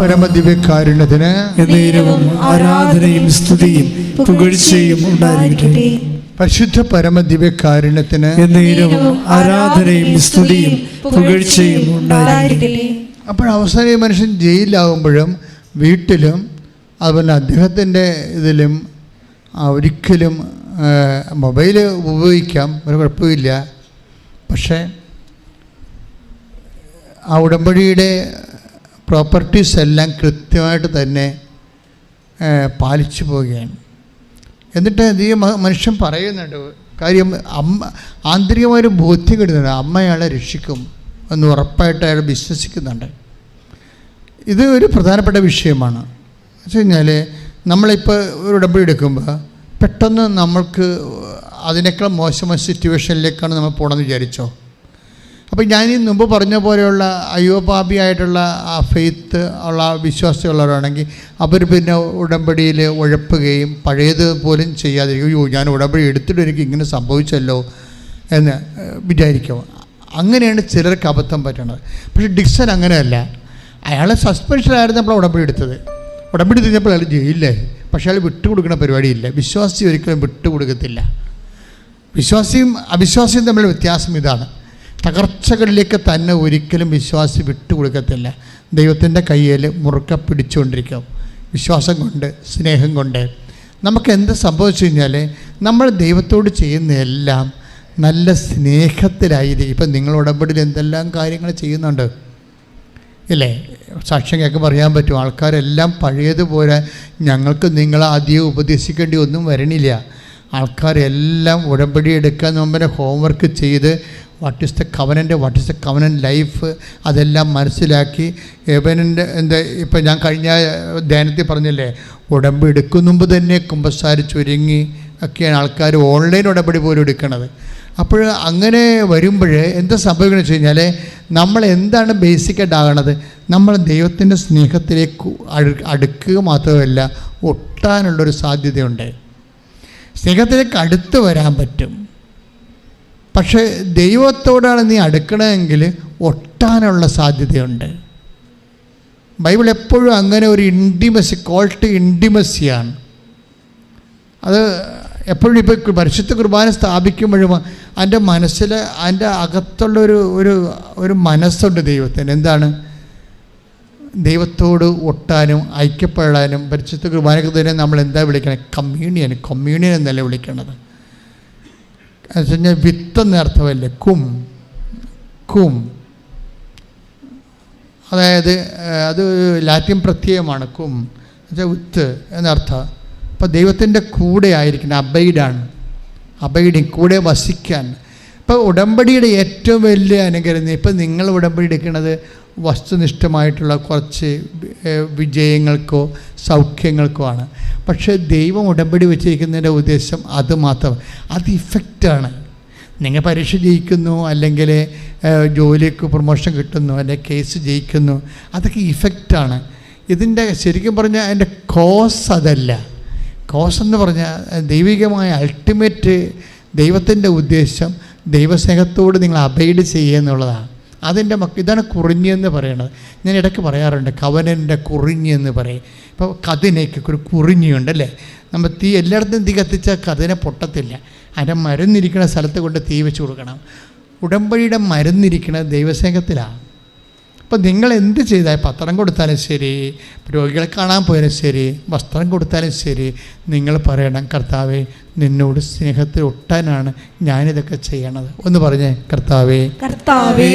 പരമദിവ്യകാരുണ്യത്തിന് എന്നേരവും ആരാധനയും സ്തുതിയും പുകഴ്ചയും ഉണ്ടായിരിക്കട്ടെ. പരിശുദ്ധ പരമദിവ്യകാരുണ്യത്തിന് എന്നേരവും ആരാധനയും സ്തുതിയും പുകഴ്ചയും ഉണ്ടായിരിക്കട്ടെ. അപ്പോൾ അവസാനം ഈ മനുഷ്യൻ ജയിലിലാകുമ്പോഴും വീട്ടിലും അതുപോലെ അദ്ദേഹത്തിന്റെ ഇതിലും ഒരിക്കലും മൊബൈൽ ഉപയോഗിക്കാം ഒരു കുഴപ്പമില്ല. പക്ഷേ ആ ഉടമ്പടിയുടെ പ്രോപ്പർട്ടീസ് എല്ലാം കൃത്യമായിട്ട് തന്നെ പാലിച്ചു പോവുകയാണ്. എന്നിട്ട് ഈ മനുഷ്യൻ പറയുന്നുണ്ട് കാര്യം അമ്മ ആന്തരികമായൊരു ബോധ്യം കിട്ടുന്നുണ്ട് അമ്മ അയാളെ രക്ഷിക്കും എന്ന് ഉറപ്പായിട്ട് അയാൾ വിശ്വസിക്കുന്നുണ്ട്. ഇത് ഒരു പ്രധാനപ്പെട്ട വിഷയമാണ്. വെച്ച് കഴിഞ്ഞാൽ നമ്മളിപ്പോൾ ഒരു ഇടപെടി എടുക്കുമ്പോൾ പെട്ടെന്ന് നമ്മൾക്ക് അതിനേക്കാൾ മോശമായ സിറ്റുവേഷനിലേക്കാണ് നമ്മൾ പോകണമെന്ന് വിചാരിച്ചോ? അപ്പോൾ ഞാൻ ഈ മുമ്പ് പറഞ്ഞ പോലെയുള്ള അയ്യോപാപിയായിട്ടുള്ള ആ ഫെയ്ത്ത് ഉള്ള വിശ്വാസമുള്ളവരാണെങ്കിൽ അവർ പിന്നെ ഉടമ്പടിയിൽ ഉഴപ്പുകയും പഴയത് പോലും ചെയ്യാതിരിക്കും അയ്യോ ഞാൻ ഉടമ്പടി എടുത്തിട്ട് എനിക്ക് ഇങ്ങനെ സംഭവിച്ചല്ലോ എന്ന് വിചാരിക്കും. അങ്ങനെയാണ് ചിലർക്ക് അബദ്ധം പറ്റണത്. പക്ഷേ ഡിക്സൺ അങ്ങനെയല്ല. അയാളെ സസ്പെൻഷനായിരുന്നു നമ്മൾ ഉടമ്പടി എടുത്തത്. ഉടമ്പടി തിരിഞ്ഞപ്പോൾ അയാൾ ജയിലിലായി. പക്ഷേ അയാൾ വിട്ടുകൊടുക്കുന്ന പരിപാടിയില്ല. വിശ്വാസി ഒരിക്കലും വിട്ടുകൊടുക്കത്തില്ല. വിശ്വാസിയും അവിശ്വാസിയും തമ്മിലുള്ള വ്യത്യാസം ഇതാണ്. തകർച്ചകളിലേക്ക് തന്നെ ഒരിക്കലും വിശ്വാസി വിട്ടുകൊടുക്കത്തില്ല. ദൈവത്തിന്റെ കയ്യിൽ മുറുക്ക പിടിച്ചുകൊണ്ടിരിക്കും. വിശ്വാസം കൊണ്ട് സ്നേഹം കൊണ്ട്. നമുക്ക് എന്ത് സംഭവിച്ചു കഴിഞ്ഞാൽ നമ്മൾ ദൈവത്തോട് ചെയ്യുന്ന എല്ലാം നല്ല സ്നേഹത്തിലായിരിക്കും. ഇപ്പം നിങ്ങൾ ഉടമ്പടിയിൽ എന്തെല്ലാം കാര്യങ്ങൾ ചെയ്യുന്നുണ്ട്? ഇല്ലേ? സാക്ഷ്യം കേൾക്കുമ്പോൾ അറിയാൻ പറ്റും. ആൾക്കാരെല്ലാം പഴയതുപോലെ ഞങ്ങൾക്ക് നിങ്ങളെ അധികം ഉപദേശിക്കേണ്ടി ഒന്നും വരണില്ല. ആൾക്കാരെല്ലാം ഉടമ്പടി എടുക്കാൻ മുമ്പിനെ ഹോംവർക്ക് ചെയ്ത് what is the കവനന്റെ what is the covenant life അതെല്ലാം മനസ്സിലാക്കി എവനന്റെ എന്താ ഇപ്പം ഞാൻ കഴിഞ്ഞ ധ്യാനത്തിൽ പറഞ്ഞില്ലേ ഉടമ്പ് എടുക്കും മുമ്പ് തന്നെ കുമ്പസാരിച്ചൊരുങ്ങി ഒക്കെയാണ് ആൾക്കാർ ഓൺലൈൻ ഉടമ്പടി പോലും എടുക്കണത്. അപ്പോൾ അങ്ങനെ വരുമ്പോൾ എന്താ സംഭവിക്കുന്നത് വെച്ച് കഴിഞ്ഞാൽ നമ്മൾ എന്താണ് ബേസിക്കായിട്ട് ആകണത് നമ്മൾ ദൈവത്തിന്റെ സ്നേഹത്തിലേക്ക് അടു- അടുക്കുക മാത്രമല്ല ഒട്ടാനുള്ളൊരു സാധ്യതയുണ്ട്. സ്നേഹത്തിലേക്ക് അടുത്ത് വരാൻ പറ്റും. പക്ഷേ ദൈവത്തോടാണ് നീ അടുക്കണമെങ്കിൽ ഒട്ടാനുള്ള സാധ്യതയുണ്ട്. ബൈബിൾ എപ്പോഴും അങ്ങനെ ഒരു ഇൻഡിമസി കോൾ ടു ഇൻഡിമസിയാണ് അത് എപ്പോഴും ഇപ്പോൾ പരിശുദ്ധ കുർബാന സ്ഥാപിക്കുമ്പോഴും എന്റെ മനസ്സിൽ എന്റെ അകത്തുള്ള ഒരു ഒരു ഒരു മനസ്സുണ്ട് ദൈവത്തിന്. എന്താണ്? ദൈവത്തോട് ഒട്ടാനും ഐക്യപ്പെടാനും പരിശുദ്ധ കുർബാനക്ക് തന്നെ നമ്മൾ എന്താ വിളിക്കണത് കമ്മ്യൂണിയൻ കമ്മ്യൂണിയൻ എന്നല്ലേ വിളിക്കണത്. എന്ന് വിത്ത് എന്ന അർത്ഥമല്ലേ കും കും അതായത് അത് ലാറ്റിൻ പ്രത്യയമാണ് കും എന്നുവെച്ചാൽ വിത്ത് എന്നർത്ഥം. അപ്പോൾ ദൈവത്തിന്റെ കൂടെ ആയിരിക്കണം അബൈഡാണ്. അബൈഡിങ് കൂടെ വസിക്കാൻ. ഇപ്പോൾ ഉടമ്പടിയുടെ ഏറ്റവും വലിയ അനുകരണം ഇപ്പം നിങ്ങൾ ഉടമ്പടി എടുക്കുന്നത് വസ്തുനിഷ്ഠമായിട്ടുള്ള കുറച്ച് വിജയങ്ങൾക്കോ സൗഖ്യങ്ങൾക്കോ ആണ്. പക്ഷേ ദൈവം ഉടമ്പടി വെച്ചിരിക്കുന്നതിന്റെ ഉദ്ദേശം അത് മാത്രം. അത് ഇഫക്റ്റാണ് നിങ്ങൾ പരീക്ഷ ജയിക്കുന്നു അല്ലെങ്കിൽ ജോലിക്ക് പ്രൊമോഷൻ കിട്ടുന്നു അല്ലെങ്കിൽ കേസ് ജയിക്കുന്നു അതൊക്കെ ഇഫക്റ്റാണ് ഇതിന്റെ ശരിക്കും പറഞ്ഞാൽ അതിന്റെ കോസ് അതല്ല. കോസ് എന്ന് പറഞ്ഞാൽ ദൈവികമായ അൾട്ടിമേറ്റ് ദൈവത്തിന്റെ ഉദ്ദേശം ദൈവസ്നേഹത്തോട് നിങ്ങൾ അബൈഡ് ചെയ്യുക എന്നുള്ളതാണ്. അതിന്റെ മക്ക ഇതാണ് കുറിഞ്ഞെന്ന് പറയുന്നത് ഞാൻ ഇടയ്ക്ക് പറയാറുണ്ട് കവനന്റെ കുറിഞ്ഞെന്ന് പറയും. ഇപ്പോൾ കഥനയ്ക്ക് ഒരു കുറിഞ്ഞിയുണ്ട് അല്ലേ? നമ്മൾ തീ എല്ലായിടത്തും തീ കത്തിച്ചാൽ കതിനെ പൊട്ടത്തില്ല. അതിന്റെ മരുന്നിരിക്കുന്ന സ്ഥലത്ത് കൊണ്ട് തീ വെച്ച് കൊടുക്കണം. ഉടമ്പടിയുടെ മരുന്നിരിക്കുന്നത് ദൈവസ്നേഹത്തിലാണ്. അപ്പോൾ നിങ്ങൾ എന്ത് ചെയ്താൽ പത്രം കൊടുത്താലും ശരി രോഗികളെ കാണാൻ പോയാലും ശരി വസ്ത്രം കൊടുത്താലും ശരി. നിങ്ങൾ പറയണം കർത്താവെ നിന്നോട് സ്നേഹത്തിൽ ഒട്ടാനാണ് ഞാനിതൊക്കെ ചെയ്യണത്. ഒന്ന് പറഞ്ഞേ കർത്താവേ കർത്താവേ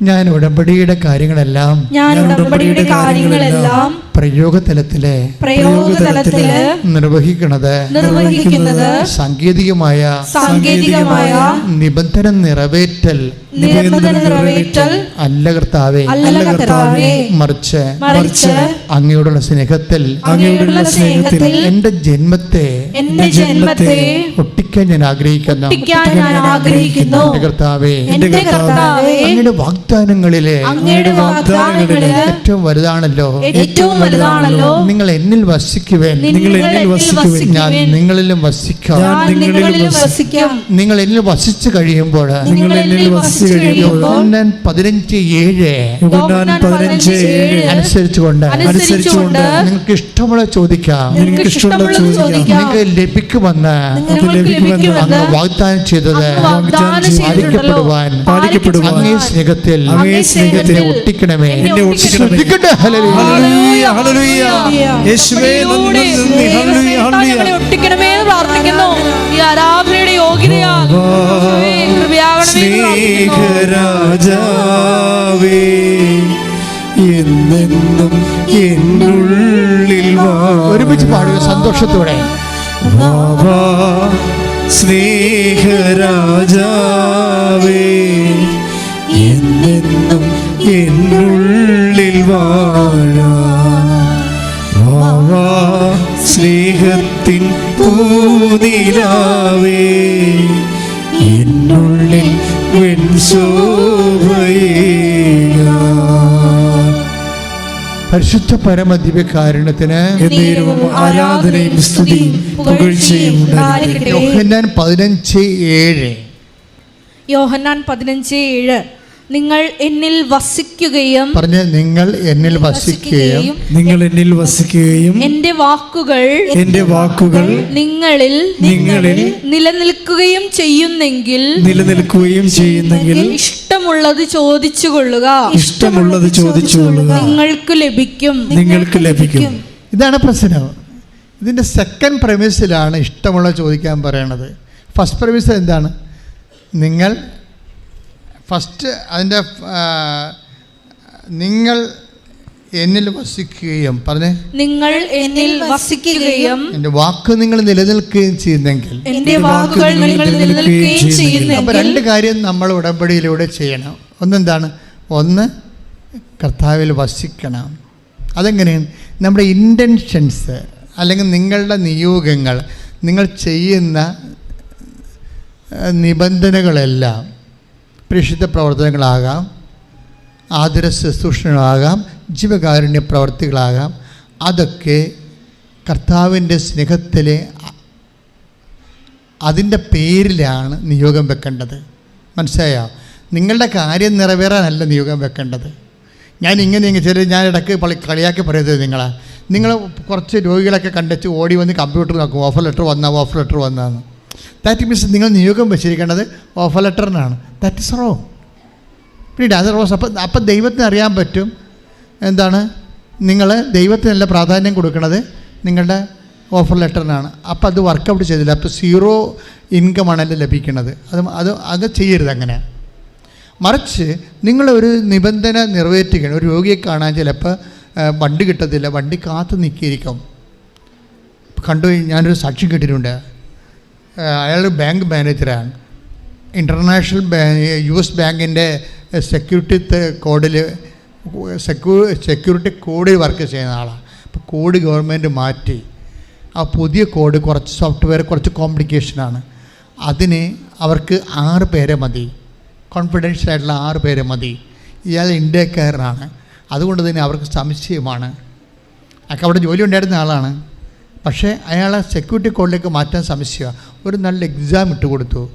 ഞാൻ ഉടമ്പടിയുടെ കാര്യങ്ങളെല്ലാം ഞാൻ ഉടമ്പടിയുടെ കാര്യങ്ങളെല്ലാം പ്രയോഗതലത്തിലെ പ്രയോഗതലത്തിൽ നിർവഹിക്കുന്നത് നിർവഹിക്കുന്നത് സാങ്കേതികമായ സാങ്കേതികമായ നിബന്ധന നിറവേറ്റൽ നിബന്ധന നിറവേറ്റൽ അല്ല കർത്താവേ അല്ല കർത്താവേ മറിച്ച് മറിച്ച് അങ്ങയോടുള്ള സ്നേഹത്തിൽ അങ്ങയോടുള്ള സ്നേഹത്തിൽ എന്റെ ജന്മത്തെ എന്റെ ജന്മത്തെ ഒട്ടിക്കാൻ ഞാൻ ആഗ്രഹിക്കുന്നു. ഞാൻ ആഗ്രഹിക്കുന്നു. എന്റെ കർത്താവേ എന്റെ കർത്താവേ അങ്ങയുടെ വാഗ്ദാനങ്ങളിലെ അങ്ങയുടെ വാഗ്ദാനങ്ങളിലെ ഏറ്റവും വലുതാണല്ലോ. ഏറ്റവും വലുതാണല്ലോ. നിങ്ങൾ എന്നിൽ വസിക്കുവേൻ. നിങ്ങൾ എന്നിൽ വസിക്കുവിൻ. ഞാൻ നിങ്ങളിലും വസിക്കാം. ഞാൻ നിങ്ങളിലും വസിക്കാം. നിങ്ങൾ എന്നിൽ വസിച്ചു കഴിയുമ്പോൾ നിങ്ങൾ എന്നിൽ വസിച്ചു കഴിയുമ്പോൾ ഞാൻ പതിനഞ്ച് ഏഴ് പതിനഞ്ച് ഏഴ് അനുസരിച്ചുകൊണ്ട് അനുസരിച്ചുകൊണ്ട് നിങ്ങൾക്ക് ഇഷ്ടമുള്ള ചോദിക്കാം. നിങ്ങൾക്ക് ഇഷ്ടമുള്ള ചോദിക്കാം. നിങ്ങൾക്ക് ലഭിക്കുമെന്ന് അങ്ങ് വാഗ്ദാനം ചെയ്തത് പാലിക്കപ്പെടുവാൻ. പാലിക്കപ്പെടുവാൻ. അങ്ങേ സ്നേഹത്തിൽ അങ്ങേ സ്നേഹത്തിൽ ഒട്ടിക്കണമേ. എന്നെ ഒട്ടിക്കണമേ. ശ്രദ്ധിക്കട്ടെ. ഹല്ലേലൂയ. ഒട്ടിക്കണമേ എന്ന് പ്രാർത്ഥിക്കുന്നു. ഈ ആരാധനയുടെ കൃപയാകണമേ സ്നേഹരാജാവേ എന്നെന്നും എന്നുള്ളിൽ വാ. ഒരുമിച്ച് പാടുക സന്തോഷത്തോടെ. വാവാ, സ്നേഹരാജാവേ എന്നെന്നും എന്നുള്ളിൽ വാഴാ. സ്നേഹത്തിൻ പൂനിലാവേ. എന്നുള്ളിൽ വെൻ പരിശുദ്ധ പരമ കാരണത്തിന് എന്നേരവും ആരാധനയും സ്തുതിയും പുകഴ്ചയും പതിനഞ്ച് ഏഴ്. യോഹന്നാൻ പതിനഞ്ച് ഏഴ്. നിങ്ങൾ എന്നിൽ വസിക്കുകയും പറഞ്ഞു നിങ്ങൾ എന്നിൽ വസിക്കുകയും നിങ്ങൾ എന്നിൽ വസിക്കുകയും എന്റെ വാക്കുകൾ എന്റെ വാക്കുകൾ നിങ്ങളിൽ നിങ്ങളിൽ നിലനിൽക്കുകയും ചെയ്യുന്നെങ്കിൽ നിലനിൽക്കുകയും ചെയ്യുന്നെങ്കിൽ ഇഷ്ടമുള്ളത് ചോദിച്ചു കൊള്ളുക ഇഷ്ടമുള്ളത് ചോദിച്ചു കൊള്ളുക നിങ്ങൾക്ക് ലഭിക്കും. നിങ്ങൾക്ക് ലഭിക്കും. ഇതാണ് പ്രശ്നം. ഇതിന്റെ സെക്കൻഡ് പ്രമിസിലാണ് ഇഷ്ടമുള്ളത് ചോദിക്കാൻ പറയണത്. ഫസ്റ്റ് പ്രമിസ് എന്താണ്? നിങ്ങൾ ഫസ്റ്റ് അതിന്റെ നിങ്ങൾ എന്നിൽ വസിക്കുകയും പറഞ്ഞേ. നിങ്ങൾ എന്നിൽ വസിക്കുകയും എന്റെ വാക്ക് നിങ്ങൾ നിലനിൽക്കുകയും ചെയ്യുന്നെങ്കിൽ. എന്റെ വാക്കുകൾ നിങ്ങൾ നിലനിൽക്കുകയും അപ്പോൾ ചെയ്യുന്നെങ്കിൽ. രണ്ട് കാര്യം നമ്മൾ ഉടമ്പടിയിലൂടെ ചെയ്യണം. ഒന്നെന്താണ്? ഒന്ന് കർത്താവിൽ വസിക്കണം. അതെങ്ങനെയാണ്? നമ്മുടെ ഇന്റൻഷൻസ് അല്ലെങ്കിൽ നിങ്ങളുടെ നിയോഗങ്ങൾ നിങ്ങൾ ചെയ്യുന്ന നിബന്ധനകളെല്ലാം പ്രേക്ഷിത പ്രവർത്തനങ്ങളാകാം ആതുര ശുശ്രൂഷകളാകാം ജീവകാരുണ്യ പ്രവർത്തികളാകാം. അതൊക്കെ കർത്താവിന്റെ സ്നേഹത്തിലെ അതിന്റെ പേരിലാണ് നിയോഗം വെക്കേണ്ടത്. മനസ്സിലായോ? നിങ്ങളുടെ കാര്യം നിറവേറാനല്ല നിയോഗം വെക്കേണ്ടത്. ഞാൻ ഇങ്ങനെ ഇങ്ങനെ ചില ഞാൻ ഇടയ്ക്ക് പളി കളിയാക്കി പറയരുത് നിങ്ങളെ. നിങ്ങൾ കുറച്ച് രോഗികളൊക്കെ കണ്ടെച്ച് ഓടി വന്ന് കമ്പ്യൂട്ടർ നോക്കും ഓഫർ ലെറ്റർ വന്നാൽ ഓഫർ ലെറ്റർ വന്നാന്ന്. ദാറ്റ് മീൻസ് നിങ്ങൾ നിയോഗം വെച്ചിരിക്കേണ്ടത് ഓഫർ ലെറ്ററിനാണ് ദാറ്റ് ഇസ് റോങ് പിന്നീട് അത് റോസ് അപ്പം അപ്പം ദൈവത്തിന് അറിയാൻ പറ്റും എന്താണ്? നിങ്ങൾ ദൈവത്തിനല്ല പ്രാധാന്യം കൊടുക്കുന്നത് നിങ്ങളുടെ ഓഫർ ലെറ്ററിനാണ് അപ്പോൾ അത് വർക്കൗട്ട് ചെയ്തില്ല. അപ്പോൾ സീറോ ഇൻകമാണല്ലോ ലഭിക്കുന്നത്. അത് അത് അത് ചെയ്യരുത് അങ്ങനെ. മറിച്ച് നിങ്ങളൊരു നിബന്ധന നിറവേറ്റുകയാണ്. ഒരു രോഗിയെ കാണാൻ ചിലപ്പോൾ വണ്ടി കിട്ടത്തില്ല. വണ്ടി കാത്തു നിൽക്കിയിരിക്കും കണ്ടു ഞാനൊരു സാക്ഷ്യം കിട്ടിയിട്ടുണ്ട് അയാൾ ബാങ്ക് മാനേജറാണ് ഇന്റർനാഷണൽ യു എസ് ബാങ്കിന്റെ സെക്യൂരിറ്റി കോഡിൽ സെക്യൂ സെക്യൂരിറ്റി കോഡിൽ വർക്ക് ചെയ്യുന്ന ആളാണ് അപ്പോൾ കോഡ് ഗവൺമെന്റ് മാറ്റി. ആ പുതിയ കോഡ് കുറച്ച് സോഫ്റ്റ്വെയർ കുറച്ച് കോംപ്ലിക്കേഷനാണ് അതിന് അവർക്ക് ആറ് പേരെ മതി. കോൺഫിഡൻഷ്യൽ ആയിട്ടുള്ള ആറ് പേരെ മതി. ഇയാൾ ഇന്ത്യക്കാരനാണ്. അതുകൊണ്ട് തന്നെ അവർക്ക് സംശയമാണ്. അയാൾക്ക് അവിടെ ജോലി ഉണ്ടായിരുന്ന ആളാണ്. പക്ഷേ അയാളെ സെക്യൂരിറ്റി കോഡിലേക്ക് മാറ്റാൻ സംശയമാണ് ഒരു നല്ല എക്സാം ഇട്ട് കൊടുത്തു.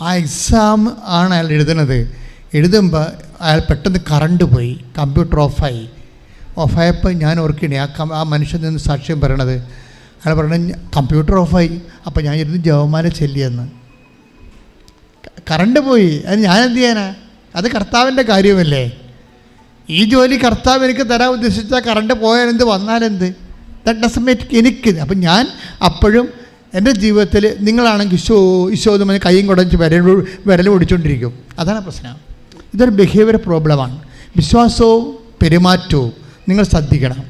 ആ എക്സാം ആണ് അയാൾ എഴുതുന്നത്. എഴുതുമ്പോൾ അയാൾ പെട്ടെന്ന് കറണ്ട് പോയി. കമ്പ്യൂട്ടർ ഓഫായി ഓഫായപ്പോൾ ഞാൻ ഓർക്കണേ ആ ആ മനുഷ്യൻ നിന്ന് സാക്ഷ്യം പറയണത്. അയാൾ പറയണത് കമ്പ്യൂട്ടർ ഓഫായി അപ്പോൾ ഞാൻ ഇരുന്ന് ജവമാല ചെല്ലിയെന്ന്. കറണ്ട് പോയി. അത് ഞാൻ എന്ത് ചെയ്യാനാ? അത് കർത്താവിന്റെ കാര്യമല്ലേ ഈ ജോലി കർത്താവ് എനിക്ക് തരാൻ ഉദ്ദേശിച്ചാൽ കറണ്ട് പോയാലെന്ത് വന്നാലെന്ത്? ദറ്റ് ഡസ് മേക്ക് എനിക്ക് അപ്പം ഞാൻ അപ്പോഴും എന്റെ ജീവിതത്തിൽ നിങ്ങളാണെങ്കിൽ ഈശോ ഈശോ എന്ന് പറഞ്ഞ് കൈയും കുടഞ്ഞ് വിരൽ വിരൽ ഓടിച്ചുകൊണ്ടിരിക്കും അതാണ് പ്രശ്നം. ഇതൊരു ബിഹേവിയർ പ്രോബ്ലമാണ് വിശ്വാസവും പെരുമാറ്റവും നിങ്ങൾ ശ്രദ്ധിക്കണം.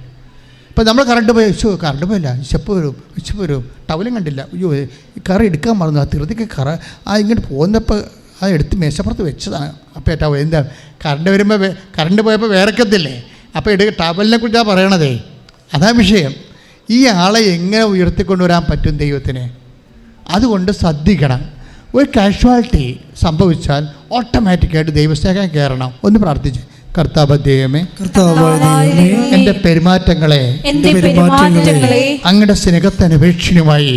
ഇപ്പം നമ്മൾ കറണ്ട് പോയി ഇശോ കറണ്ട് പോയില്ല ഇശപ്പ് വരും ഇശപ്പ് വരും. ടവലും കണ്ടില്ല. അയ്യോ കറി എടുക്കാൻ മറന്നു. ആ തിരുതിക്ക് കറ ആ ഇങ്ങോട്ട് പോകുന്നപ്പോൾ ആ എടുത്ത് മേശപ്പുറത്ത് വെച്ചതാണ്. അപ്പോൾ ഏറ്റവും എന്താ? കറണ്ട് വരുമ്പോൾ കറണ്ട് പോയപ്പോൾ വേറെക്കത്തില്ലേ? അപ്പോൾ എടുക്ക ടവലിനെ കുറിച്ചാണ് പറയണതേ. അതാ വിഷയം. ഈ ആളെ എങ്ങനെ ഉയർത്തിക്കൊണ്ടുവരാൻ പറ്റും ദൈവത്തിന്? അതുകൊണ്ട് ശ്രദ്ധിക്കണം. ഒരു കാഷ്വാലിറ്റി സംഭവിച്ചാൽ ഓട്ടോമാറ്റിക്കായിട്ട് ദൈവസ്നേഹം കയറണം. ഒന്ന് പ്രാർത്ഥിച്ച്. കർത്താവ് ദൈവമേ എന്റെ പെരുമാറ്റങ്ങളെ അങ്ങയുടെ സ്നേഹത്തിന്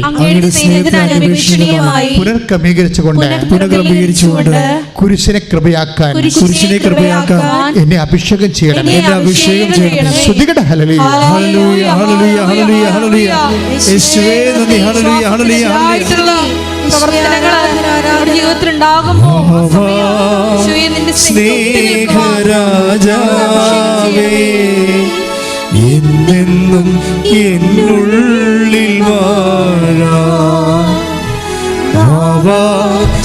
പുനർക്രമീകരിച്ചുകൊണ്ട് പുനർക്രമീകരിച്ചുകൊണ്ട് പുനഃക്രമീകരിച്ചുകൊണ്ട് കുരിശിനെ കൃപയാക്കാൻ കുരിശിനെ കൃപയാക്കാൻ എന്നെ അഭിഷേകം ചെയ്യണം. എന്നെ അഭിഷേകം ചെയ്യണം. ശ്രുതികട ഹലലിയ പ്രവർത്തനങ്ങൾ നമ്മുടെ ജീവിതത്തിൽ ഉണ്ടാകുമ്പോൾ സ്നേഹരാജാവേ എന്നെന്നും എന്നുള്ളിൽ വാഴാ. ഭാവാ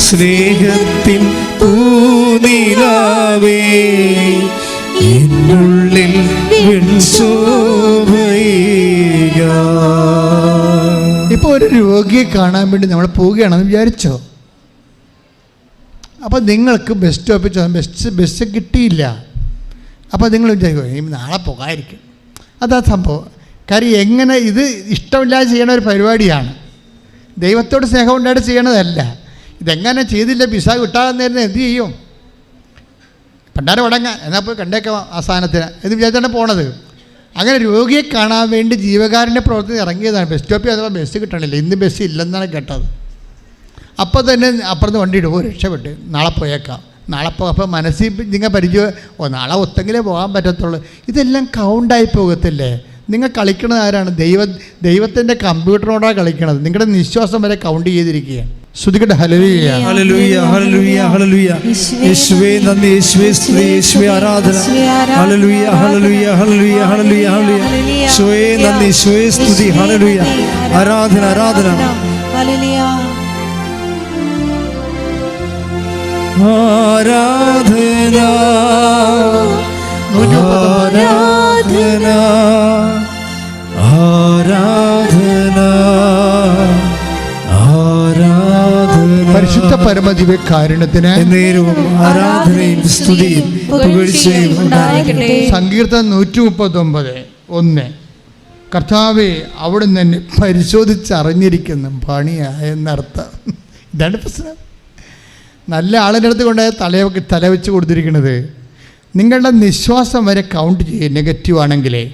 സ്നേഹത്തിൻ പൂനിലാവേ എന്നുള്ളിൽ വെൺശോഭയിക ഇപ്പോൾ ഒരു രോഗിയെ കാണാൻ വേണ്ടി നമ്മൾ പോവുകയാണെന്ന് വിചാരിച്ചോ? അപ്പോൾ നിങ്ങൾക്ക് ബസ് സ്റ്റോപ്പിൽ ചെന്ന് ബസ് ബസ് കിട്ടിയില്ല. അപ്പോൾ നിങ്ങൾ വിചാരിക്കും "ഈ നാളെ പോകാതിരിക്കും. അതാ സംഭവം. കാര്യം എങ്ങനെ ഇത് ഇഷ്ടമില്ലാതെ ചെയ്യണ ഒരു പരിപാടിയാണ്. ദൈവത്തോട് സ്നേഹം ഉണ്ടായിട്ട് ചെയ്യണതല്ല. ഇതെങ്ങനെ ചെയ്തില്ല പിസ കിട്ടാതെന്നിരുന്ന് എന്ത് ചെയ്യും? പണ്ടാരം ഉടങ്ങാൻ എന്നാൽ പോയി കണ്ടേക്കാം ആ സാധനത്തിന്. എന്ന് വിചാരിച്ചാണ് പോണത്. അങ്ങനെ രോഗിയെ കാണാൻ വേണ്ടി ജീവകാരന്റെ പ്രവർത്തനം ഇറങ്ങിയതാണ്. ബസ് സ്റ്റോപ്പിൽ അഥവാ ബസ് കിട്ടണില്ല. ഇന്ന് ബസ് ഇല്ലെന്നാണ് കേട്ടത്. അപ്പോൾ തന്നെ അപ്പുറത്ത് വണ്ടി ഇടുമ്പോൾ രക്ഷപ്പെട്ട്. നാളെ പോയേക്കാം. നാളെ പോ അപ്പോൾ മനസ്സിൽ നിങ്ങൾ പരിചയം ഓ നാളെ ഒത്തെങ്കിലേ പോകാൻ പറ്റത്തുള്ളൂ. ഇതെല്ലാം കൗണ്ടായി പോകത്തില്ലേ? നിങ്ങൾ കളിക്കുന്നത് ആരാണ്? ദൈവ ദൈവത്തിന്റെ കമ്പ്യൂട്ടറിനോടാണ് കളിക്കണത്. നിങ്ങളുടെ നിശ്വാസം വരെ കൗണ്ട് ചെയ്തിരിക്കുകയാണ്. ശ്രുതികട്ടെ ഹലലിയ ഹല്ലേലൂയ ഹല്ലേലൂയ ഹല്ലേലൂയ യേശുവേ നന്ദി യേശുവേ സ്തുതി യേശുവേ ആരാധന. ഹല്ലേലൂയ ഹല്ലേലൂയ ഹല്ലേലൂയ ഹല്ലേലൂയ ഹല്ലേലൂയ യേശുവേ നന്ദി യേശുവേ സ്തുതി ഹല്ലേലൂയ. ആരാധന ആരാധന ആരാധന. ആരാധന. ആരാധന. പരിശുദ്ധ പരമദിവ്യ കാരുണ്യത്തിന് എന്നേരവും ആരാധനയും സ്തുതിയും പുകഴ്ചയും സങ്കീർത്തനം നൂറ്റി മുപ്പത്തൊമ്പത് ഒന്ന്. കർത്താവെ അവിടെ നിന്ന് പരിശോധിച്ചറിഞ്ഞിരിക്കുന്നു. പണിയായെന്നർത്ഥം ഇതാണ് പ്രശ്നം. നല്ല ആളിന്റെ അടുത്ത് കൊണ്ട് തല തല വെച്ച് കൊടുത്തിരിക്കുന്നത്. നിങ്ങളുടെ നിശ്വാസം വരെ കൗണ്ട് ചെയ്യും നെഗറ്റീവ് ആണെങ്കിലേ.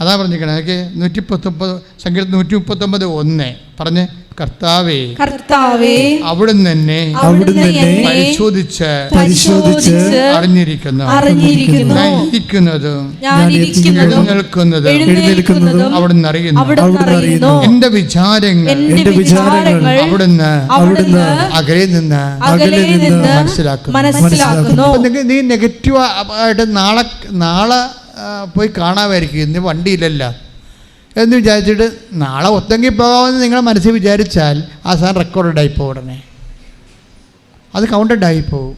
അതാ പറഞ്ഞിരിക്കണേ അതൊക്കെ നൂറ്റി പത്തൊമ്പത് സങ്കീർത്തനം നൂറ്റി മുപ്പത്തൊമ്പത് ഒന്ന്. പറഞ്ഞ്. കർത്താവെ കർത്താവേ അവിടുന്ന് തന്നെ അവിടുന്ന് എന്നെ പരിശോധിച്ച് പരിശോധിച്ച് അറിഞ്ഞിരിക്കുന്നു. അറിഞ്ഞിരിക്കുന്നു. ഞാൻ ഇരിക്കുന്നതും ഞാൻ ഇരിക്കുന്നതും എഴുന്നേൽക്കുന്നതും എഴുന്നേൽക്കുന്നതും അവിടുന്ന് അറിയുന്നു അവിടുന്ന് അറിയുന്നു. എന്റെ വിചാരങ്ങൾ എന്റെ വിചാരങ്ങൾ അവിടുന്ന് അവിടുന്ന് അകലെ നിന്ന് അകലെ നിന്ന് മനസ്സിലാക്കുന്നു. മനസ്സിലാക്കുന്നു. നീ നെഗറ്റീവ് ആയിട്ട് നാളെ നാളെ പോയി കാണാമായിരിക്കും. ഇന്ന് വണ്ടിയില്ലല്ല എന്ന് വിചാരിച്ചിട്ട് നാളെ ഒത്തെങ്കിൽ പോകാമെന്ന് നിങ്ങൾ മനസ്സിൽ വിചാരിച്ചാൽ ആ സാധനം റെക്കോർഡായി പോകും ഉടനെ. അത് കൗണ്ടഡ് ആയി പോകും.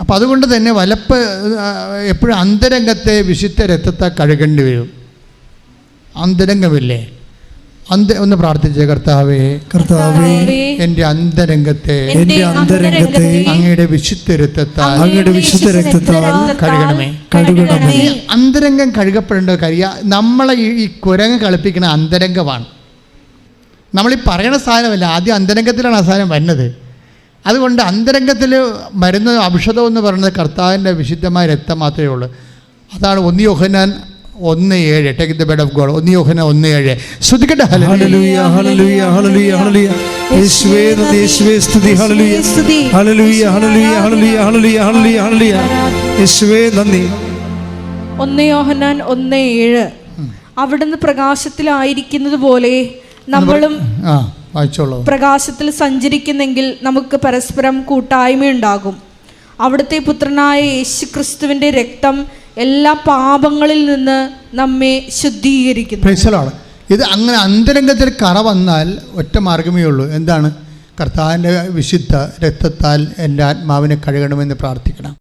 അപ്പം അതുകൊണ്ട് തന്നെ വലപ്പ് എപ്പോഴും അന്തരംഗത്തെ വിശുദ്ധ രക്തത്തെ കഴുകേണ്ടി വരും. അന്തരംഗമില്ലേ? അന്ത ഒന്ന് പ്രാർത്ഥിച്ചേ കർത്താവേ കർത്താവേ എന്റെ അന്തരംഗത്തെ എന്റെ അന്തരംഗത്തെ അങ്ങയുടെ വിശുദ്ധ രക്തത്താൽ അങ്ങയുടെ വിശുദ്ധ രക്തത്താൽ കഴുകണമേ. കഴുകണമേ. അന്തരംഗം കഴുകപ്പെടേണ്ട കാര്യം നമ്മളെ ഈ കുരങ്ങ് കളിപ്പിക്കുന്ന അന്തരംഗമാണ്. നമ്മൾ ഈ പറയണ സാധനമല്ല ആദ്യം അന്തരംഗത്തിലാണ് ആ സാധനം വരുന്നത്. അതുകൊണ്ട് അന്തരംഗത്തിൽ മരുന്ന് ഔഷധം എന്ന് പറയുന്നത് കർത്താവിന്റെ വിശുദ്ധമായ രക്തം മാത്രമേ ഉള്ളൂ. അതാണ് ഒന്ന് യോഹനാൻ ഒന്ന് ഏഴ് take the bed of God ഒന്ന് യോഹന ഒന്ന് ഏഴ് ശ്രദ്ധിക്കട്ടെ ഹല്ലേലൂയ. ഹല്ലേലൂയ ഹല്ലേലൂയ ഹല്ലേലൂയ ഹല്ലേലൂയ യേശുവേ നന്ദി യേശുവേ സ്തുതി ഹല്ലേലൂയ ഹല്ലേലൂയ ഹല്ലേലൂയ ഹല്ലേലൂയ ഹല്ലേലൂയ ഹല്ലേലൂയ ഹല്ലേലൂയ യേശുവേ നന്ദി. ഒന്ന് യോഹന്നാൻ ഒന്ന് ഏഴ് അവിടുന്ന് പ്രകാശത്തിലായിരിക്കുന്നത് പോലെ നമ്മളും ആ വായിച്ചോളൂ. പ്രകാശത്തിൽ സഞ്ചരിക്കുന്നെങ്കിൽ നമുക്ക് പരസ്പരം കൂട്ടായ്മയുണ്ടാകും. അവിടുത്തെ പുത്രനായ യേശു ക്രിസ്തുവിന്റെ രക്തം എല്ലാ പാപങ്ങളിൽ നിന്ന് നമ്മെ ശുദ്ധീകരിക്കുന്നു. ഇത് അങ്ങനെ അന്തരംഗത്തിൽ കറ വന്നാൽ ഒറ്റ മാർഗമേ ഉള്ളൂ. എന്താണ്? കർത്താവിന്റെ വിശുദ്ധ രക്തത്താൽ എന്റെ ആത്മാവിനെ കഴുകണമെന്ന് പ്രാർത്ഥിക്കണം.